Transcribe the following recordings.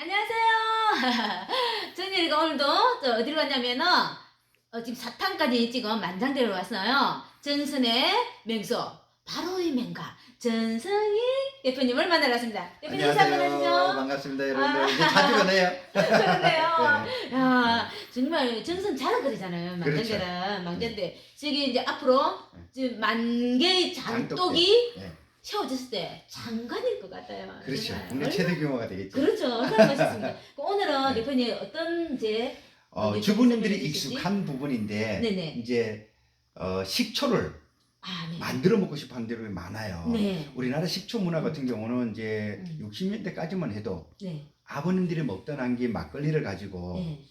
안녕하세요. 전일이가 오늘도 저 어디로 갔냐면은 어, 지금 사탕까지 지금 만장대로 왔어요. 전선의 맹소 바로 이 맹가 전성희 대표님을 만나러 왔습니다. 대표님 인사 한번. 해주죠. 반갑습니다, 여러분들. 아. 이제 자주 뵈네요. 그런데요. 네. 야 정말 전선 자랑거리잖아요. 그렇죠. 만장대는 망장대. 저기 이제 앞으로 지금 만 개의 장독대. 장독이 네. 세워졌을 때 장관일 것 같아요. 그렇죠. 정말. 국내 최대 규모가 되겠죠. 그렇죠. 얼마나 멋있습니다. 그 오늘은 네. 대표님 어떤 이제 어, 네, 주부님들이? 익숙한 부분인데 네네. 이제 어, 식초를 아 네. 만들어 먹고 싶어 하는 데가 많아요. 네. 우리나라 식초 문화 같은 경우는 이제 음. 60년대까지만 해도 네. 아버님들이 먹던 한게 막걸리를 가지고 네.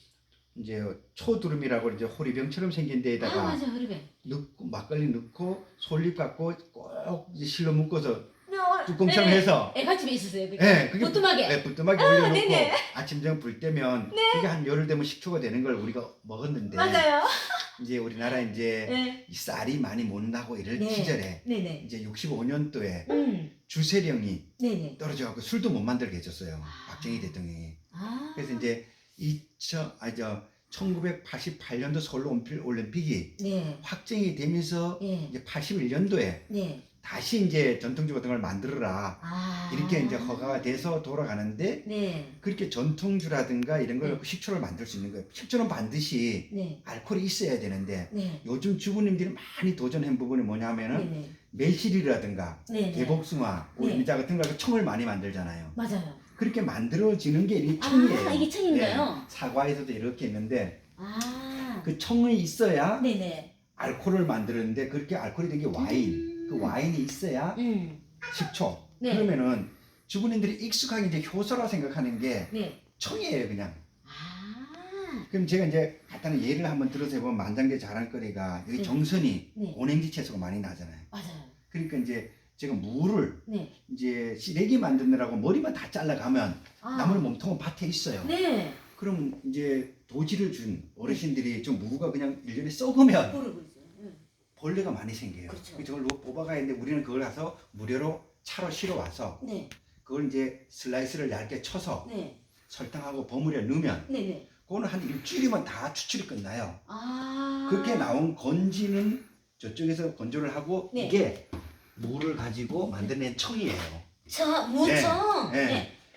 이제 초두름이라고 이제 호리병처럼 생긴 아 데에다가 맞아 흐르베. 넣고 막걸리 넣고 솔잎 갖고 꼭 이제 실로 묶어서 네. 뚜껑처럼 해서 애가 집에 있었어요. 그게. 예, 그게 부뚜막에. 네, 부뚜막에 아, 올려놓고 네네. 아침 저녁 불 때면 그게 한 열흘 되면 식초가 되는 걸 우리가 먹었는데 맞아요. 이제 우리나라 이제 네. 이 쌀이 많이 못 나고 이럴 네. 시절에 네네. 이제 65년도에 음. 주세령이 네네. 떨어져갖고 술도 못 만들게 해줬어요. 박정희 대통령이. 아. 그래서 이제 2000, 아니 저 1988년도 서울 올림픽- 올림픽이 네. 확정이 되면서 네. 이제 81년도에 네. 다시 이제 전통주 같은 걸 만들어라. 아. 이렇게 이제 허가가 돼서 돌아가는데 네. 그렇게 전통주라든가 이런 걸 네. 식초를 만들 수 있는 거예요. 식초는 반드시 네. 알코올이 있어야 되는데 네. 요즘 주부님들이 많이 도전한 부분이 뭐냐면은 네네. 매실이라든가 네네. 대복숭아, 네. 오리자 같은 거 청을 많이 만들잖아요. 맞아요. 그렇게 만들어지는 게 이 청이에요. 아 이게 청인가요? 네, 사과에서도 이렇게 있는데 아. 그 청이 있어야 네네. 알코올을 만드는데 그렇게 알코올이 된 게 와인. 음. 그 와인이 있어야 음. 식초. 네. 그러면은 주부님들이 익숙하게 이제 효소라 생각하는 게 네. 청이에요, 그냥. 아. 그럼 제가 이제 간단한 예를 한번 들어서 해보면 만장대 자랑거리가 여기 네. 정선이 네. 고냉지 채소가 많이 나잖아요. 맞아요. 그러니까 이제 제가 무를 네. 이제 시래기 만드느라고 머리만 다 잘라가면 아. 나머지 몸통은 밭에 있어요. 네. 그럼 이제 도지를 준 어르신들이 좀 무가 그냥 일년에 썩으면 모르고. 벌레가 많이 생겨요. 그렇죠. 저걸 뽑아가야 되는데 우리는 그걸 가서 무료로 차로 실어 와서 네. 그걸 이제 슬라이스를 얇게 쳐서 네. 설탕하고 버무려 넣으면 네. 네. 그거는 한 일주일이면 다 추출이 끝나요. 아. 그렇게 나온 건지는 저쪽에서 건조를 하고 네. 이게 무를 가지고 만들어낸 청이에요. 저 무청. 네.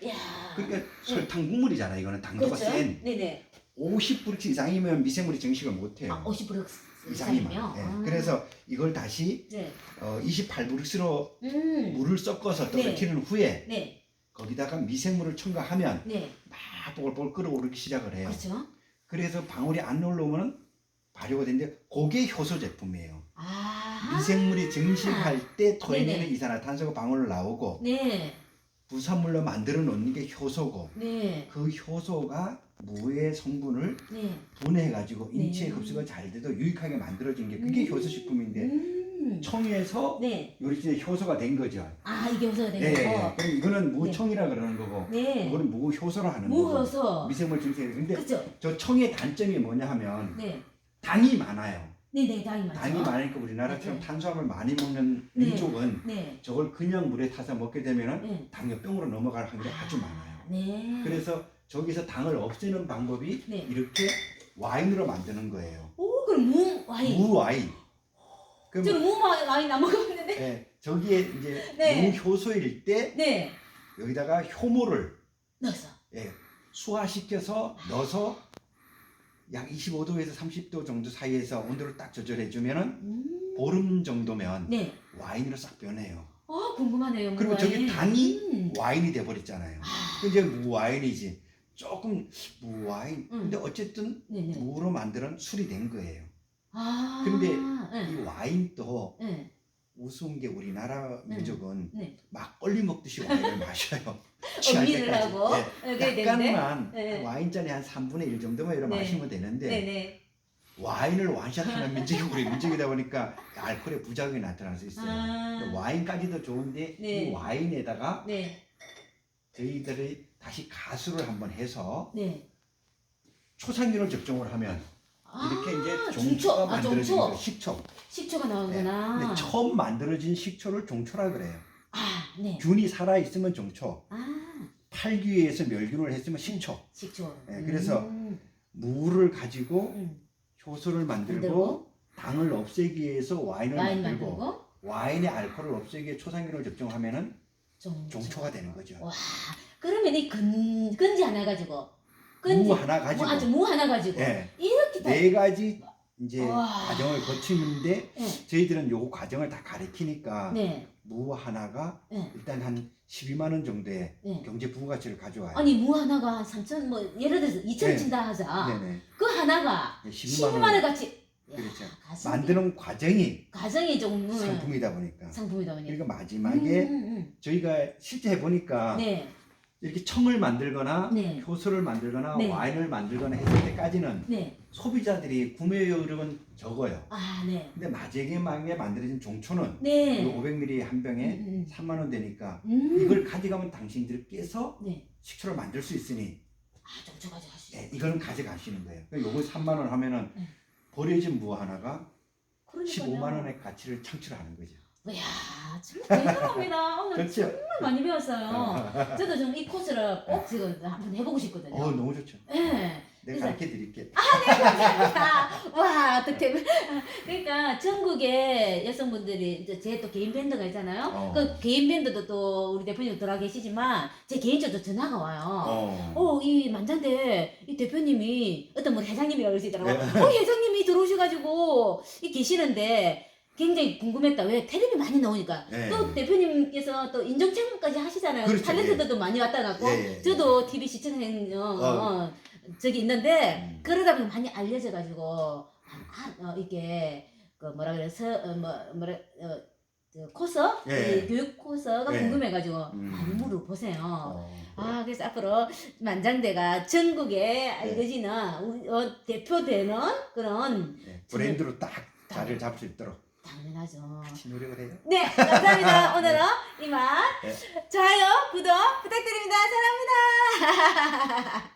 네. 야. 그러니까 설탕 국물이잖아요. 이거는 당도가 그렇죠. 센 네네. 50브릭스 이상이면 미생물이 증식을 못해요. 아, 50 이상이면. 이상이면. 네. 아. 그래서 이걸 다시 네. 어, 28브릭스로 음. 물을 섞어서 네. 떨어뜨리는 후에 네. 거기다가 미생물을 첨가하면 네. 막 볼볼 끓어오르기 시작을 해요. 그렇죠. 그래서 방울이 안 올라오면 발효가 되는데 그게 효소 제품이에요. 아. 미생물이 증식할 때 토해내는 네네. 이산화탄소가 방울로 나오고 네. 부산물로 만들어 놓는 게 효소고 네. 그 효소가 무의 성분을 네. 분해해 가지고 네. 인체에 흡수가 잘 돼도 유익하게 만들어진 게 그게 음. 효소 식품인데 음. 청에서 네. 요리 이제 효소가 된 거죠. 아, 이게 효소가 네. 되는 거. 그럼 이거는 무청이라 그러는 거고 네. 이거는 무효소라 하는 거고 무효소. 미생물 증식. 근데 그죠? 저 청의 단점이 뭐냐 하면 네. 당이 많아요. 네, 네, 당이 많죠. 당이 많으니까 우리나라처럼 네. 탄수화물 많이 먹는 네. 민족은 네. 저걸 그냥 물에 타서 먹게 되면은 네. 당뇨병으로 넘어갈 확률이 아주 많아요. 네. 그래서 저기서 당을 없애는 방법이 네. 이렇게 와인으로 만드는 거예요. 오, 그럼 무 와인. 무 와인. 그럼 무 와- 와인 안 먹어봤는데. 예, 저기에 이제 네. 무효소일 때 네. 여기다가 효모를 넣어서. 예, 수화시켜서 넣어서 약 25도에서 30도 정도 사이에서 온도를 딱 조절해 주면은 음. 보름 정도면 네. 와인으로 싹 변해요. 아, 궁금하네요. 무 그리고 저기 와인. 당이 음. 와인이 돼 버렸잖아요. 아, 그 이제 무와인이지. 조금 무와인. 음. 근데 어쨌든 네네. 무로 만드는 술이 된 거예요. 아. 근데 네. 이 와인도 네. 우스운 게 우리나라 네. 민족은 네. 막걸리 먹듯이 와인을 마셔요. 취할 때까지. 하고. 예. 네, 되는데. 약간만 네. 와인잔에 한 3분의 1 정도만 이렇게 네. 마시면 되는데 네네. 와인을 완샷하는 민족이 우리 민족이다 보니까 알코올의 부작용이 나타날 수 있어요. 아. 와인까지도 좋은데 네. 이 와인에다가 네. 저희들이 다시 가수를 한번 해서 네. 초상균을 접종을 하면 이렇게 이제 아, 종초가 중초. 아, 만들어진 종초. 거예요. 식초. 식초가 네. 나오구나. 근데 처음 만들어진 식초를 종초라 그래요. 아, 네. 균이 살아 있으면 종초. 아. 팔기 위해서 멸균을 했으면 식초. 식초. 예, 그래서 음, 무를 가지고 음. 효소를 만들고, 만들고 당을 없애기 위해서 와인을 와인 만들고, 만들고 와인의 알코올을 없애기 위해 초산기를 접종하면은 종 종초가 되는 거죠. 와 그러면 이 근, 건지 하나 가지고 건지 무 하나 가지고 무, 아주 무 하나 가지고 예, 이렇게 다 네 가지 이제 와. 과정을 거치는데 네. 저희들은 요 과정을 다 가리키니까 네. 무 하나가 네. 일단 한 12만 원 정도의 네. 경제 부가치를 가져와요. 아니 무 하나가 한 3천 뭐 예를 들어서 2천 네. 친다 하자. 네네. 그 하나가 12만 12만 원. 원 같이 그렇죠. 가슴이- 만드는 과정이 가정이 좀 음, 상품이다 보니까. 상품이다 보니. 그리고 마지막에 음, 음, 저희가 실제 해보니까 음. 네. 이렇게 청을 만들거나 네. 효소를 만들거나 네. 와인을 만들거나 했을 때까지는 네. 소비자들이 구매 여력은 적어요. 아, 네. 근데 마지막에 만들어진 종초는 네. 500ml 한 병에 음, 음. 3만 원 되니까 음. 이걸 가져가면 당신들께서 네. 식초를 만들 수 있으니 아, 정초까지 하시. 예, 이거는 가져가시는 거예요. 그러니까 요거 3만 원 하면은 네. 버려진 무 하나가 그러니까요. 15만 원의 가치를 창출하는 거죠. 이야, 정말 대단합니다. 오늘 그렇죠? 정말 많이 배웠어요. 저도 좀이 코스를 꼭 지금 한번 해보고 싶거든요. 어 너무 좋죠. 네. 내가 가르쳐 드릴게. 감사합니다. 와, 어떻게. 그러니까 전국에 여성분들이 이제 제 또 개인 밴드가 있잖아요. 어. 그 개인 밴드도 또 우리 대표님 들어와 계시지만 제 개인적으로 전화가 와요. 어. 어, 이 만장대 이 대표님이 어떤 뭐 회장님이라고 그러시더라고요. 네. 어, 회장님이 들어오셔가지고 이 계시는데 굉장히 궁금했다. 왜 텔레비 많이 나오니까. 네. 또 대표님께서 또 인정체험까지 하시잖아요. 그렇죠, 탤런트들도 많이 왔다 갔고. 예, 예. 저도 TV 시청했 어, 어, 저기 있는데 음. 그러다 보니 많이 알려져 가지고 아, 어, 이게 그 뭐라 그래서 어, 뭐 뭐라 어, 그 코스 예. 이 교육 코스가 예. 궁금해가지고 음. 많이 물어보세요. 어. 아 그래서 앞으로 만장대가 전국에 알려지는 우리 어, 대표되는 그런 네, 브랜드로 딱 자리를 잡을 수 있도록 당연하죠. 같이 노력을 해요. 네 감사합니다. 오늘은 이만 네. 좋아요 구독 부탁드립니다. 사랑합니다.